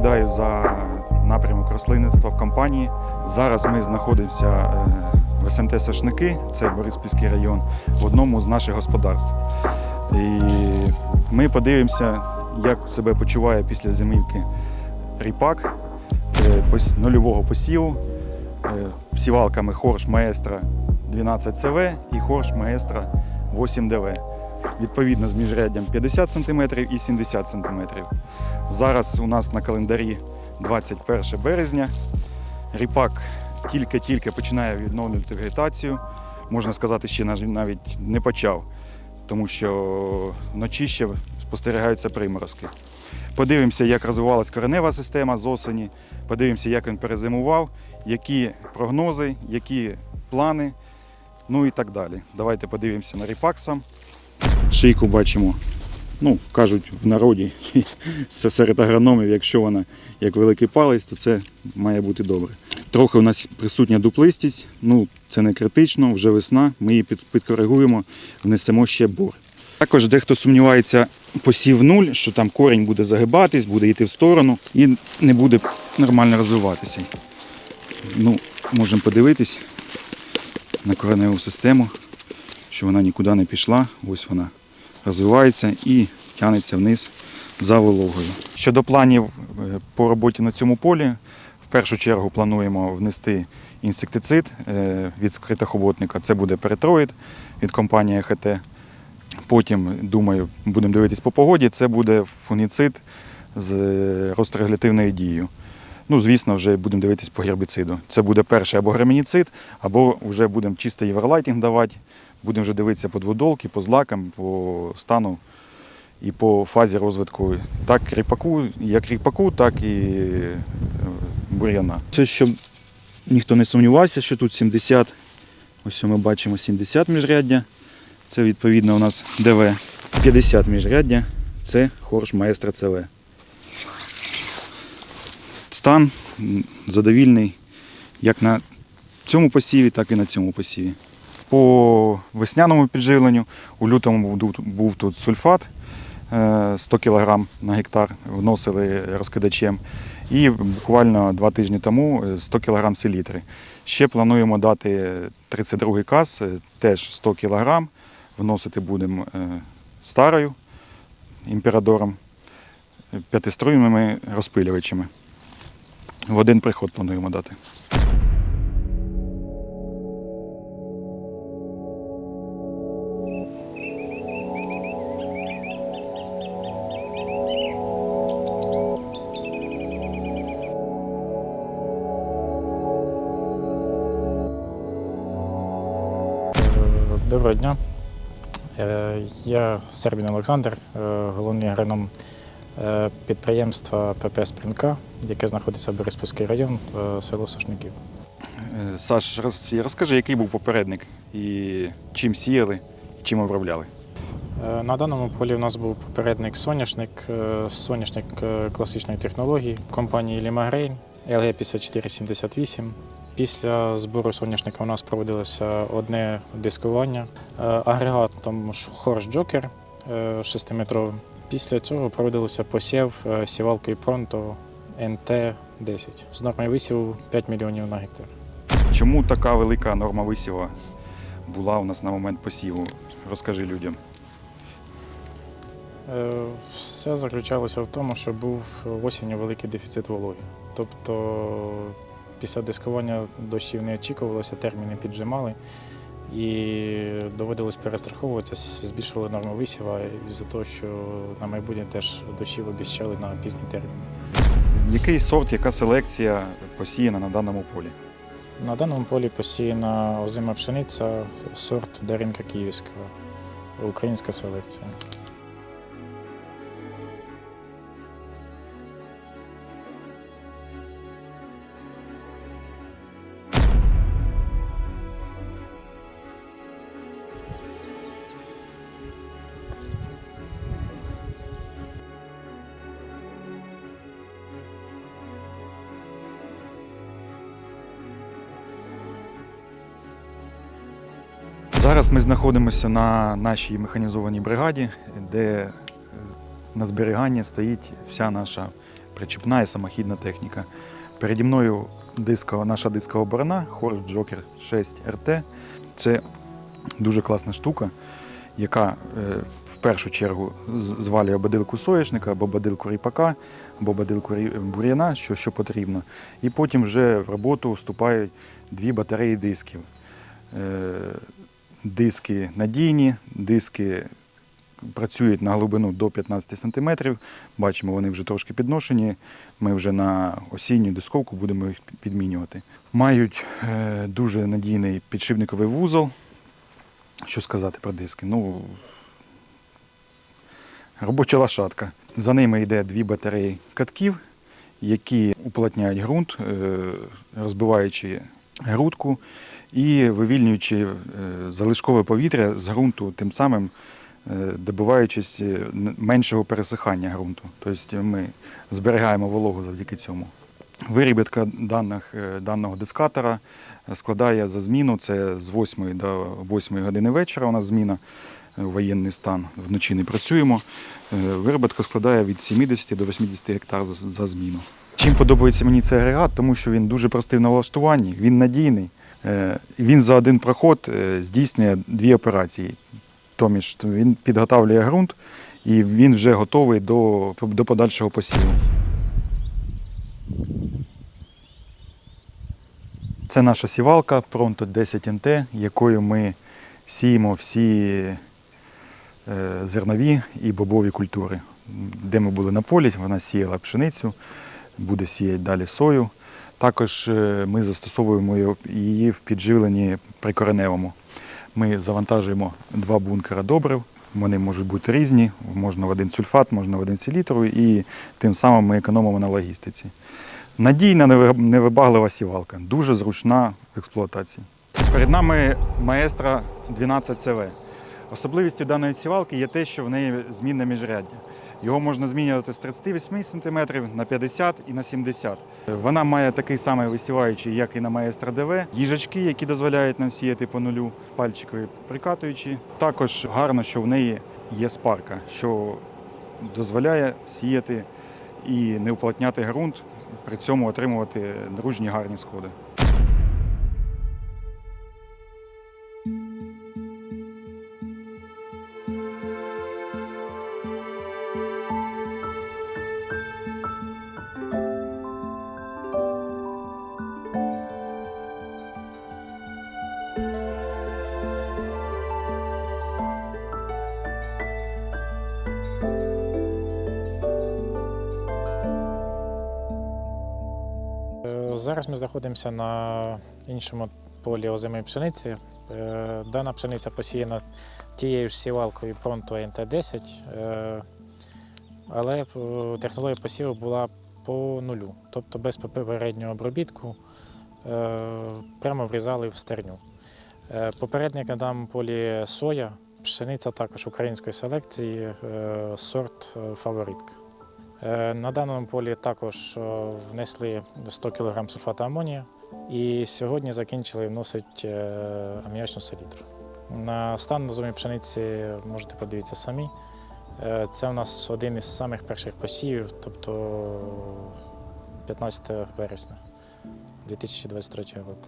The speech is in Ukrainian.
Відповідаю за напрямок рослинництва в компанії. Зараз ми знаходимося е, в СМТ Сашники, це Бориспільський район, в одному з наших господарств. І ми подивимося, як себе почуває після зимівки ріпак е, нульового посіву е, сівалками Хорш Маестра 12 ЦВ і Хорш Маестра 8 ДВ. Відповідно з міжряддям 50 см і 70 см. Зараз у нас на календарі 21 березня. Ріпак тільки-тільки починає відновлювати вегетацію. Можна сказати, ще навіть не почав, тому що вночі ще спостерігаються приморозки. Подивимося, як розвивалась коренева система з осені, подивимося, як він перезимував, які прогнози, які плани, ну і так далі. Давайте подивимося на ріпак сам. Шийку бачимо. Ну, кажуть в народі серед агрономів, якщо вона як великий палець, то це має бути добре. Трохи у нас присутня дуплистість, ну це не критично, вже весна, ми її підкоригуємо, внесемо ще бор. Також дехто сумнівається посів нуль, що там корінь буде загибатись, буде йти в сторону і не буде нормально розвиватися. Ну, можемо подивитись на кореневу систему, що вона нікуди не пішла. Ось вона розвивається і тягнеться вниз за вологою. Щодо планів е, по роботі на цьому полі, в першу чергу плануємо внести інсектицид е, від скритохоботника. Це буде перетроїд від компанії ЕХТ. Потім, думаю, будемо дивитись по погоді, це буде фунгіцид з е, ростреглятивною дією. Ну, звісно, вже будемо дивитись по гербіциду. Це буде перший або гермініцид, або вже будемо чисто євролайтінг давати. Будемо вже дивитися по дводолки, по злакам, по стану і по фазі розвитку так ріпаку, як ріпаку, так і е, бур'яна. Це щоб ніхто не сумнівався, що тут 70, ось ми бачимо 70 міжряддя. Це відповідно у нас ДВ 50 міжряддя, це хорш маестра ЦВ. Стан задовільний як на цьому посіві, так і на цьому посіві. По весняному підживленню у лютому був, тут сульфат е, 100 кг на гектар, вносили розкидачем. І буквально два тижні тому е, 100 кг селітри. Ще плануємо дати 32-й каз, е, теж 100 кг. Вносити будемо е, старою імперадором, е, п'ятиструйними розпилювачами. В один приход плануємо дати. Доброго дня. Е, Я Сербін Олександр, е, головний агроном е, підприємства ПП Спринка, яке знаходиться в Бориспільський район, е, село Сошників. Е, Саш, розкажи, який був попередник і чим сіяли, і чим обробляли. Е, На даному полі у нас був попередник соняшник, соняшник класичної технології компанії Лімагрейн LG 5478. Після збору соняшника у нас проводилося одне дискування агрегатом Хорш Джокер 6-метровим. Після цього проводилося посів сівалкою Пронто НТ-10 з нормою висіву 5 мільйонів на гектар. Чому така велика норма висіва була у нас на момент посіву? Розкажи людям. Е, Все заключалося в тому, що був осінню великий дефіцит вологи. Тобто після дискування дощів не очікувалося, терміни піджимали і доводилось перестраховуватися, збільшували норму висіва із-за того, що на майбутнє теж дощів обіщали на пізній термін. Який сорт, яка селекція посіяна на даному полі? На даному полі посіяна озима пшениця, сорт Даринка Київська, українська селекція. Зараз ми знаходимося на нашій механізованій бригаді, де е, на зберіганні стоїть вся наша причіпна і самохідна техніка. Переді мною дискова, наша дискова борона Horse Joker 6 RT. Це дуже класна штука, яка е, в першу чергу звалює бадилку соняшника або бадилку ріпака, або бадилку бур'яна, що, що потрібно. І потім вже в роботу вступають дві батареї дисків. Диски надійні, диски працюють на глибину до 15 см. Бачимо, вони вже трошки підношені. Ми вже на осінню дисковку будемо їх підмінювати. Мають е, дуже надійний підшипниковий вузол. Що сказати про диски? Ну, робоча лошадка. За ними йде дві батареї катків, які уплотняють ґрунт, е, розбиваючи грудку і вивільнюючи е, залишкове повітря з ґрунту, тим самим е, добиваючись е, меншого пересихання ґрунту. Тобто ми зберігаємо вологу завдяки цьому. Вирібітка даних, даного дискатора складає за зміну це з 8 до 8 години вечора. У нас зміна воєнний стан. Вночі не працюємо. Виробітка складає від 70 до 80 гектар за зміну. Чим подобається мені цей агрегат, тому що він дуже простий в налаштуванні, він надійний. Е, Він за один проход е, здійснює дві операції. Томіж він підготавлює ґрунт і він вже готовий до, до подальшого посіву. Це наша сівалка Pronto 10 NT, якою ми сіємо всі е, зернові і бобові культури. Де ми були на полі, вона сіяла пшеницю, буде сіяти далі сою. Також е, ми застосовуємо її- в підживленні прикореневому. Ми завантажуємо два бункера добрив. Вони можуть бути різні, можна в один сульфат, можна в один селітру, і тим самим ми економимо на логістиці. Надійна, невибаглива сівалка, дуже зручна в експлуатації. Перед нами маестра 12 СВ. Особливістю даної сівалки є те, що в неї змінне міжряддя. Його можна змінювати з 38 см на 50 і на 70. Вона має такий самий висіваючий, як і на маестра ДВ. Їжачки, які дозволяють нам сіяти по нулю, пальчикові прикатуючі. Також гарно, що в неї є спарка, що дозволяє сіяти і не уплотняти ґрунт, при цьому отримувати дружні гарні сходи. Зараз ми знаходимося на іншому полі озимої пшениці. Е, Дана пшениця посіяна тією ж сівалкою Pronto NT10, е, але е, технологія посіву була по нулю, тобто без попереднього обробітку прямо врізали в стерню. Попередник на даному полі соя, пшениця також української селекції, сорт фаворитка. Е, На даному полі також е, внесли 100 кг сульфату амонія і сьогодні закінчили вносити е, аміачну селітру. На стан назовні пшениці можете подивитися самі. Це у нас один із самих перших посівів, тобто 15 вересня 2023 року.